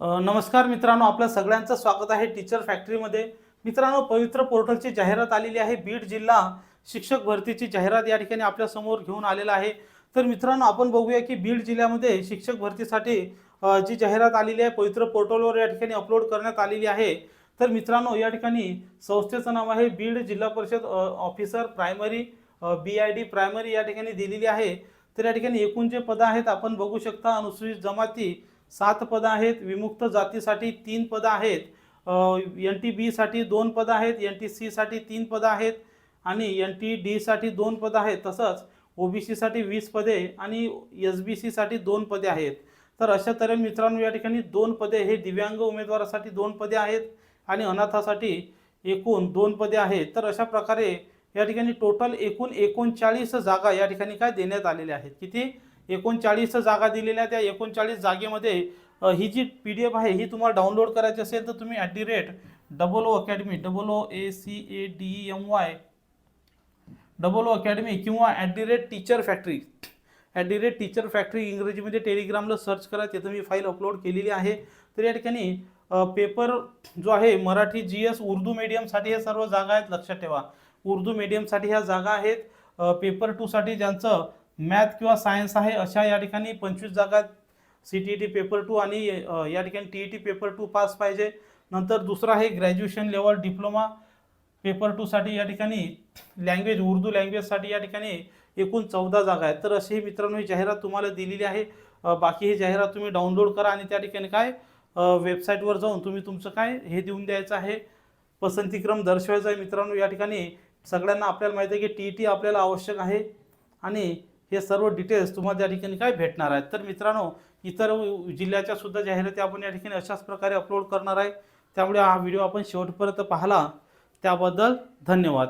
नमस्कार मित्रांनो आपल्या सगळ्यांचं स्वागत आहे टीचर फॅक्टरीमध्ये. मित्रांनो पवित्र पोर्टलची जाहिरात आलेली आहे. बीड जिल्हा शिक्षक भरतीची जाहिरात या ठिकाणी आपल्यासमोर घेऊन आलेला आहे. तर मित्रांनो आपण बघूया की बीड जिल्ह्यामध्ये शिक्षक भरतीसाठी जी जाहिरात आलेली आहे पवित्र पोर्टलवर या ठिकाणी अपलोड करण्यात आलेली आहे. तर मित्रांनो या ठिकाणी संस्थेचं नाव आहे बीड जिल्हा परिषद officer primary B I D primary या ठिकाणी दिलेली आहे. तर या ठिकाणी एकूण जे पदं आहेत आपण बघू शकता अनुसूचित जमाती सात पदं आहेत विमुक्त जातीसाठी तीन पदं आहेत एन टी बीसाठी दोन पदं आहेत एन टी सीसाठी तीन पदं आहेत आणि एन टी डीसाठी दोन पदं आहेत. तसंच ओबीसीसाठी वीस पदे आणि एस बी सीसाठी दोन पदे आहेत. तर अशा तऱ्हेने मित्रांनो या ठिकाणी दोन पदे हे दिव्यांग उमेदवारासाठी दोन पदे आहेत आणि अनाथासाठी एकूण दोन पदे आहेत. तर अशा प्रकारे या ठिकाणी टोटल एकूण एकोणचाळीस जागा या ठिकाणी काय देण्यात आलेल्या आहेत. किती? एकोणचाळीस जागा दिलेल्या त्या एकोणचाळीस जागेमध्ये ही जी पी डी एफ आहे ही तुम्हाला डाउनलोड करायची असेल तर तुम्ही at the rate double O academy double O A C A D M Y double O academy किंवा at the rate teacher factory at the rate teacher factory इंग्रजीमध्ये टेलिग्रामला सर्च करा तिथं मी फाईल अपलोड केलेली आहे. तर या ठिकाणी पेपर जो आहे मराठी जी एस उर्दू मीडियमसाठी हे सर्व जागा आहेत लक्षात ठेवा. उर्दू मीडियमसाठी ह्या जागा आहेत. पेपर टूसाठी ज्यांचं मॅथ किंवा सायन्स आहे अशा या ठिकाणी पंचवीस जागा C T E T paper two आणि या ठिकाणी T E T paper two pass पाहिजे. नंतर दुसरं आहे ग्रॅज्युएशन लेवल डिप्लोमा पेपर टूसाठी या ठिकाणी लँग्वेज उर्दू लँग्वेजसाठी या ठिकाणी एकूण चौदा जागा आहेत. तर अशी मित्रांनो ही जाहिरात तुम्हाला दिलेली आहे. बाकी ही जाहिरात तुम्ही डाउनलोड करा आणि त्या ठिकाणी काय वेबसाईटवर जाऊन तुम्ही तुमचं काय हे देऊन द्यायचं आहे. पसंतीक्रम दर्शवायचा आहे मित्रांनो. या ठिकाणी सगळ्यांना आपल्याला माहिती आहे की टी ई टी आपल्याला आवश्यक आहे. आणि हे सर्व डिटेल्स तुम्हाला त्या ठिकाणी काय भेटणार आहेत? तर मित्रांनो इतर जिल्ह्याच्या सुद्धा जाहिराती आपण या ठिकाणी अशाच प्रकारे अपलोड करणार आहे. त्यामुळे हा व्हिडिओ आपण शेवटपर्यंत पाहिला. त्याबद्दल धन्यवाद.